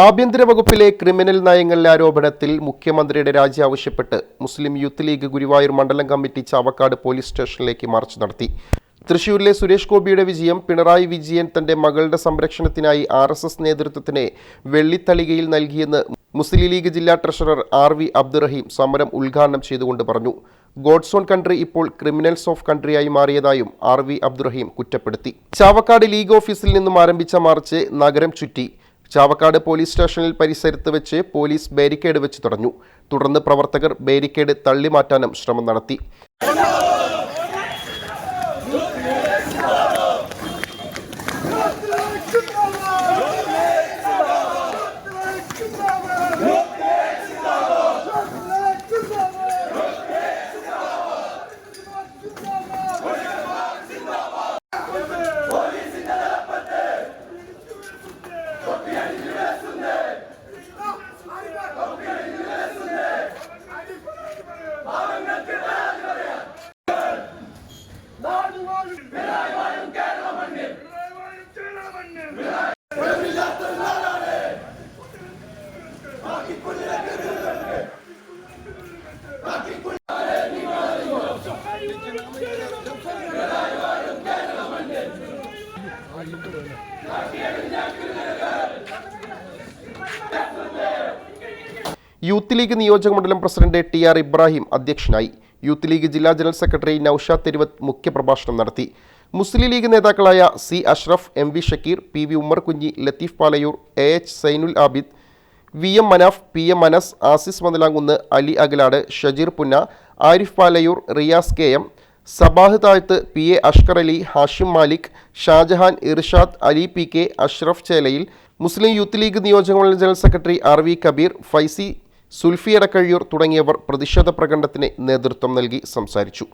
ആഭ്യന്തര വകുപ്പിലെ ക്രിമിനൽ നയങ്ങളിലെ ആരോപണത്തിൽ മുഖ്യമന്ത്രിയുടെ രാജി ആവശ്യപ്പെട്ട് മുസ്ലിം യൂത്ത് ലീഗ് ഗുരുവായൂർ മണ്ഡലം കമ്മിറ്റി ചാവക്കാട് പോലീസ് സ്റ്റേഷനിലേക്ക് മാർച്ച് നടത്തി. തൃശൂരിലെ സുരേഷ് ഗോപിയുടെ വിജയം പിണറായി വിജയൻ തന്റെ മകളുടെ സംരക്ഷണത്തിനായി ആർ എസ് എസ് നേതൃത്വത്തിന് വെള്ളിത്തളികയിൽ നൽകിയെന്ന് മുസ്ലിം ലീഗ് ജില്ലാ ട്രഷറർ ആർ വി അബ്ദുറഹീം സമരം ഉദ്ഘാടനം ചെയ്തുകൊണ്ട് പറഞ്ഞു. ഗോഡ്സോൺ കൺട്രി ഇപ്പോൾ ക്രിമിനൽസ് ഓഫ് കൺട്രിയായി മാറിയതായും ആർ വി അബ്ദുറഹീം കുറ്റപ്പെടുത്തി. ചാവക്കാട് ലീഗ് ഓഫീസിൽ നിന്നും ആരംഭിച്ച മാർച്ച് നഗരം ചുറ്റി. ചാവക്കാട് പോലീസ് സ്റ്റേഷനിൽ പരിസരത്ത് വെച്ച് പോലീസ് ബാരിക്കേഡ് വെച്ച് തടഞ്ഞു. തുടർന്ന് പ്രവർത്തകർ ബാരിക്കേഡ് തള്ളിമാറ്റാനും ശ്രമം നടത്തി. Yeah. യൂത്ത് ലീഗ് നിയോജക മണ്ഡലം പ്രസിഡന്റ് ടി ആർ ഇബ്രാഹിം അധ്യക്ഷനായി. യൂത്ത് ലീഗ് ജില്ലാ ജനറൽ സെക്രട്ടറി നൌഷാദ് തെരുവത്ത് മുഖ്യപ്രഭാഷണം നടത്തി. മുസ്ലിം ലീഗ് നേതാക്കളായ C Ashraf M V Shakeer P V Ummer Kunhi Latheef Palayur A H Zainul Abid V M Manaf P M Anas Aziz Mathilakunnu Ali Agalad Shajeer Punna Arif Palayur Riyas K M Sabah Thazhath P A Ashkar Ali Hashim Malik Shajahan Irshad Ali P K Ashraf Chelayil Muslim youth league നിയോജകമണ്ഡലം general secretary R V Kabeer Faizy Sulfi Edakkazhiyur തുടങ്ങിയവർ പ്രതിഷേധ പ്രകടനത്തിന് നേതൃത്വം നൽകി സംസാരിച്ചു.